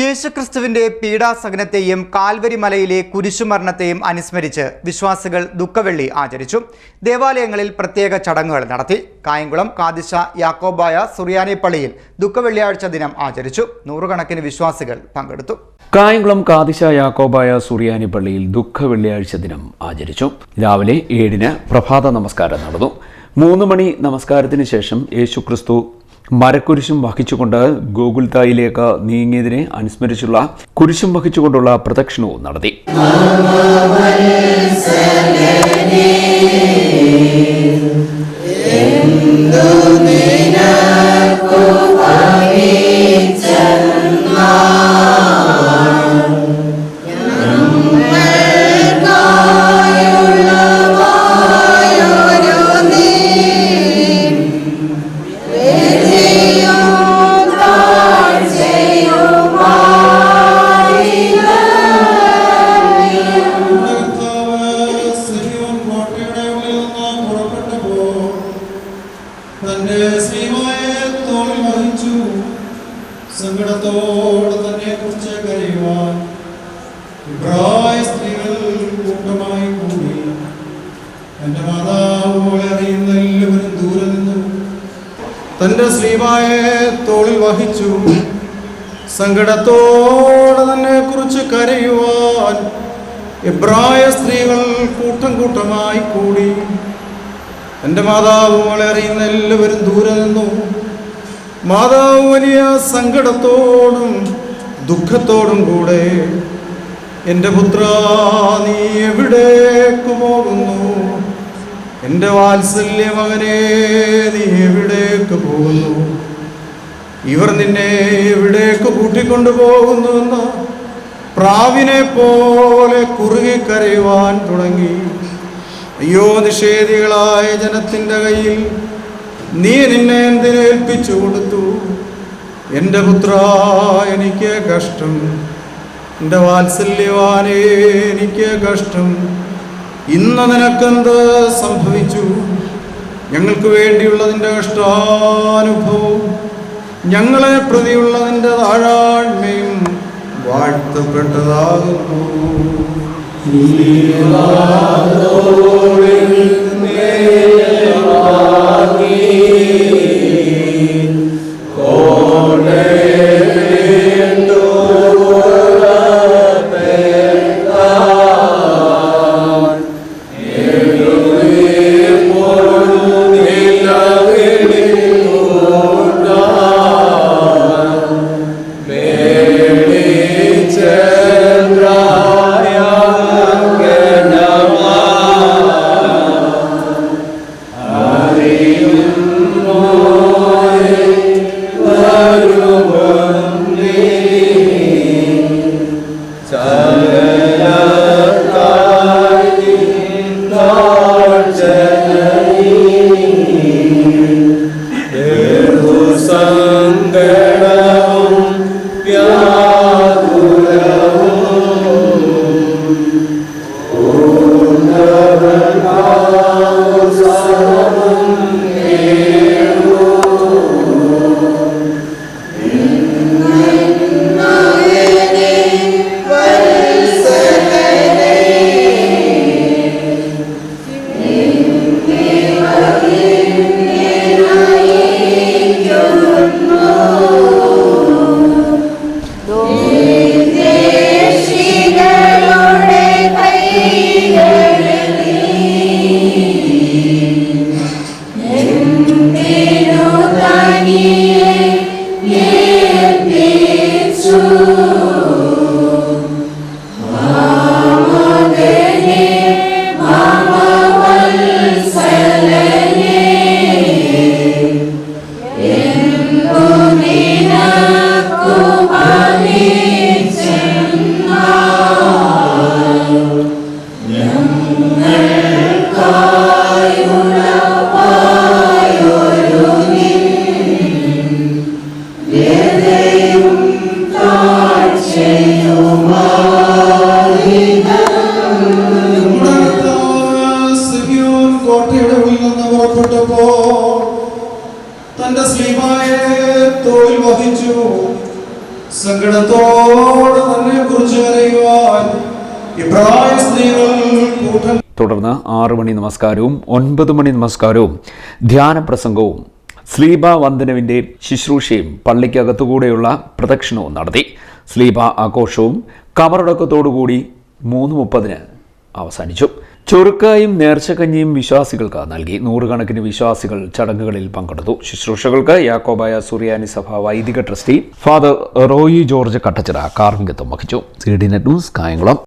യേശുക്രിസ്തുവിന്റെ പീഡാസഹനത്തെയും കാൽവരിമലയിലെ കുരിശുമരണത്തെയും അനുസ്മരിച്ച് വിശ്വാസികൾ ദുഃഖവെള്ളി ആചരിച്ചു. ദേവാലയങ്ങളിൽ പ്രത്യേക ചടങ്ങുകൾ നടത്തി. കായംകുളം കാദിശ യാക്കോബായ സുറിയാനി പള്ളിയിൽ ദുഃഖവെള്ളിയാഴ്ച ദിനം ആചരിച്ചു. നൂറുകണക്കിന് വിശ്വാസികൾ പങ്കെടുത്തു. കായംകുളം കാദിശ യാക്കോബായ സുറിയാനി പള്ളിയിൽ ദുഃഖ വെള്ളിയാഴ്ച ദിനം ആചരിച്ചു. രാവിലെ ഏഴിന് പ്രഭാത നമസ്കാരം നടന്നു. മൂന്ന് മണി നമസ്കാരത്തിന് ശേഷം യേശു ക്രിസ്തു മരക്കുരിശും വഹിച്ചുകൊണ്ട് ഗോകുൽത്തായിലേക്ക് നീങ്ങിയതിനെ അനുസ്മരിച്ചുള്ള കുരിശും വഹിച്ചുകൊണ്ടുള്ള പ്രദക്ഷിണവും നടത്തി. സങ്കടത്തോടെ തന്നെ കുറിച്ച് കരയുവാൻ ഇബ്രായ സ്ത്രീകൾ കൂട്ടമായി കൂടി. എന്റെ മാതാവ് പോലെ അറിയുന്ന എല്ലാവരും ദൂരെ നിന്നു. തന്റെ ശ്രീമായ തോളിൽ വഹിച്ചു. സങ്കടത്തോടെ തന്നെ കുറിച്ച് കരയുവാൻ എബ്രായ സ്ത്രീകൾ കൂട്ടം കൂട്ടമായി കൂടി. എന്റെ മാതാവ് മോളെ അറിയുന്ന എല്ലാവരും ദൂരെ നിന്നു. മാതാവ് വലിയ സങ്കടത്തോടും ദുഃഖത്തോടും കൂടെ എന്റെ പുത്ര നീ എവിടേക്ക് പോകുന്നു എന്റെ വാത്സല്യ മകനെ നീ എവിടേക്ക് പോകുന്നു? ഇവർ നിന്നെ എവിടേക്ക് കൂട്ടിക്കൊണ്ടു പോകുന്നുവെന്ന് പ്രാവിനെ പോലെ കുറുകി കരയുവാൻ തുടങ്ങി. അയ്യോ നിഷേധികളായ ജനത്തിന്റെ കയ്യിൽ നീ നിന്നെ എന്തിനെ ഏൽപ്പിച്ചു കൊടുത്തു? എന്റെ പുത്ര എനിക്ക് കഷ്ടം. എന്റെ വാത്സല്യവാനേ എനിക്ക് കഷ്ടം. ഇന്ന് നിനക്കെന്ത് സംഭവിച്ചു? ഞങ്ങൾക്ക് വേണ്ടിയുള്ളതിന്റെ കഷ്ടാനുഭവം. ഞങ്ങളെ പ്രതിയുള്ളതിന്റെ താഴാഴ്മയും വാഴ്ത്തപ്പെട്ടതാകുന്നു. لا തന്റെ സ്ലീമായ തോൽ വഹിച്ചു. സങ്കടത്തോടെ തന്നെ കുറിച്ച് അറിയുവാൻ കൂട്ടം തുടർന്ന് ആറു മണി നമസ്കാരവും ഒൻപത് മണി നമസ്കാരവും ധ്യാന പ്രസംഗവും സ്ലീബ വന്ദനവിന്റെ ശുശ്രൂഷയും പള്ളിക്കകത്തുകൂടെയുള്ള പ്രദക്ഷിണവും നടത്തി. സ്ലീബ ആഘോഷവും കവറടക്കത്തോടുകൂടി മൂന്ന് മുപ്പതിന് അവസാനിച്ചു. ചൊറുക്കായും നേർച്ചക്കഞ്ഞിയും വിശ്വാസികൾക്ക് നൽകി നൂറുകണക്കിന് വിശ്വാസികൾ ചടങ്ങുകളിൽ പങ്കെടുത്തു. ശുശ്രൂഷകൾക്ക് യാക്കോബായ സുറിയാനി സഭ വൈദിക ട്രസ്റ്റി ഫാദർ റോയി ജോർജ് കട്ടച്ചിറ കാർമികത്വം വഹിച്ചു. C D net news Kayamkulam.